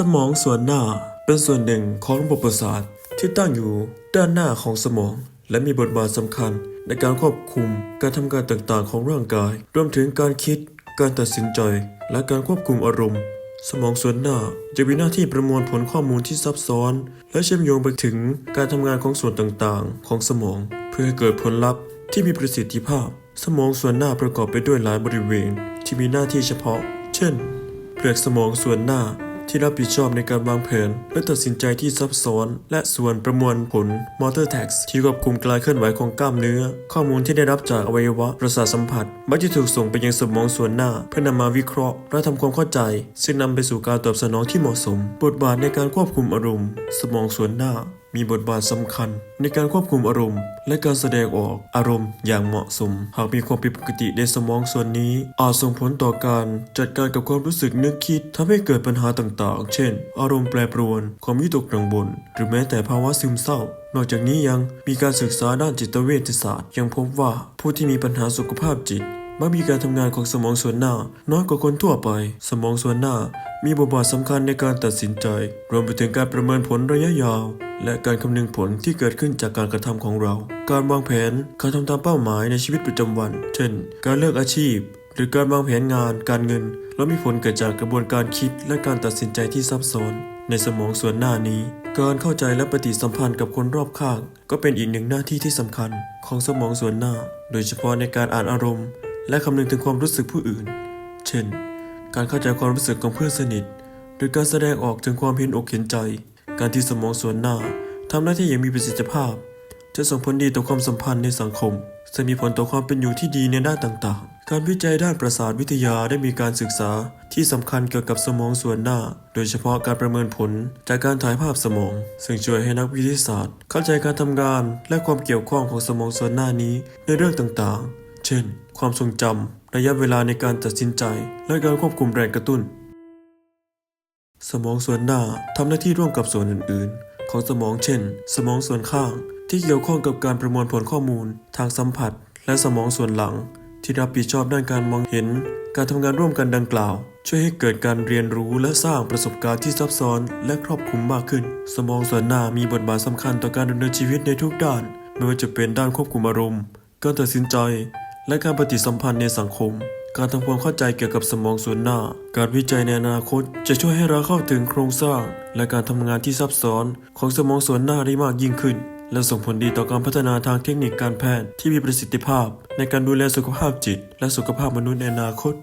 สมองส่วนหน้าเป็นส่วนหนึ่งของระบบประสาทที่ตั้งอยู่ด้านหน้าของสมอง และมีบทบาทสำคัญในการควบคุมการทำงานต่างๆ ของร่างกาย รวมถึงการคิด การตัดสินใจ และการควบคุมอารมณ์ สมองส่วนหน้าจะมีหน้าที่ประมวลผลข้อมูลที่ซับซ้อน และเชื่อมโยงไปถึงการทำงานของส่วนต่างๆ ของสมอง เพื่อให้เกิดผลลัพธ์ที่มีประสิทธิภาพ สมองส่วนหน้าประกอบไปด้วยหลายบริเวณ ที่มีหน้าที่เฉพาะ เช่น เปลือกสมองส่วนหน้า ที่รับผิดชอบในการวางแผน และตัดสินใจที่ซับซ้อน และส่วนประมวลผล motor tax ที่ควบคุมการเคลื่อนไหวของกล้ามเนื้อ ข้อมูลที่ได้รับจากอวัยวะประสาทสัมผัสมักจะถูกส่งไปยังสมองส่วนหน้า เพื่อนำมาวิเคราะห์ และทำความเข้าใจ ซึ่งนำไปสู่การตอบสนองที่เหมาะสม บทบาทในการควบคุมอารมณ์ สมองส่วนหน้า มีบทบาทสำคัญ ในการควบคุมอารมณ์ และการแสดงออกอารมณ์อย่างเหมาะสม หากมีความผิดปกติในสมองส่วนนี้ อาจส่งผลต่อการจัดการกับความรู้สึกนึกคิดทำให้เกิดปัญหาต่างๆ เช่น อารมณ์แปรปรวน ความวิตกกังวลหรือแม้แต่ภาวะซึมเศร้านอกจากนี้ยังมีการศึกษาด้านจิตเวชศาสตร์ ยังพบว่าผู้ที่มีปัญหาสุขภาพจิต มักมีการทำงานของสมองส่วนหน้า น้อยกว่าคนทั่วไป สมองส่วนหน้า มีบทบาทสำคัญในการตัดสินใจ รวมไปถึงการประเมินผลระยะยาว และการคำนึงผลที่เกิดขึ้นจากการกระทำของเรา การวางแผน การทำตามเป้าหมายในชีวิตประจำวัน เช่น การเลือกอาชีพ หรือการวางแผนงาน การเงิน และมีผลเกิดจากกระบวนการคิดและการตัดสินใจที่ซับซ้อนในสมองส่วนหน้านี้ การเข้าใจและปฏิสัมพันธ์กับคนรอบข้าง ก็เป็นอีกหนึ่งหน้าที่ที่สำคัญของสมองส่วนหน้า โดยเฉพาะในการอ่านอารมณ์ และคำนึงถึงความรู้สึกผู้อื่น เช่น การเข้าใจความรู้สึกของเพื่อนสนิท หรือการแสดงออกถึงความเห็นอกเห็นใจ การที่สมองส่วนหน้าทำหน้าที่อย่างมีประสิทธิภาพ จะส่งผลดีต่อความสัมพันธ์ในสังคมจะมีผลต่อความเป็นอยู่ที่ดีในด้านต่างๆ การวิจัยด้านประสาทวิทยาได้มีการศึกษาที่สำคัญเกี่ยวกับสมองส่วนหน้า โดยเฉพาะการประเมินผลจากการถ่ายภาพสมอง ซึ่งช่วยให้นักวิทยาศาสตร์ เข้าใจการทำงานและความเกี่ยวข้องของสมองส่วนหน้านี้ในเรื่องต่างๆ เช่น ความทรงจำระยะเวลาในการตัดสินใจ และการควบคุมแรงกระตุ้น สมองส่วนหน้าทำหน้าที่ร่วมกับส่วนอื่น ๆ ของสมองเช่น สมองส่วนข้าง ที่เกี่ยวข้องกับการประมวลผลข้อมูล ทางสัมผัส และสมองส่วนหลัง ที่รับผิดชอบด้านการมองเห็น การทำงานร่วมกันดังกล่าว ช่วยให้เกิดการเรียนรู้และสร้างประสบการณ์ที่ซับซ้อน และครอบคลุมมากขึ้น สมองส่วนหน้ามีบทบาทสำคัญต่อการดำเนินชีวิตในทุกด้านไม่ว่าจะเป็นด้านควบคุมอารมณ์ การตัดสินใจ และการปฏิสัมพันธ์ในสังคม การทำความเข้าใจเกี่ยวกับสมองส่วนหน้า การวิจัยในอนาคต จะช่วยให้เราเข้าถึงโครงสร้าง และการทำงานที่ซับซ้อนของสมองส่วนหน้าได้มากยิ่งขึ้น และส่งผลดีต่อการพัฒนาทางเทคนิคการแพทย์ที่มีประสิทธิภาพ ในการดูแลสุขภาพจิต และสุขภาพมนุษย์ในอนาคต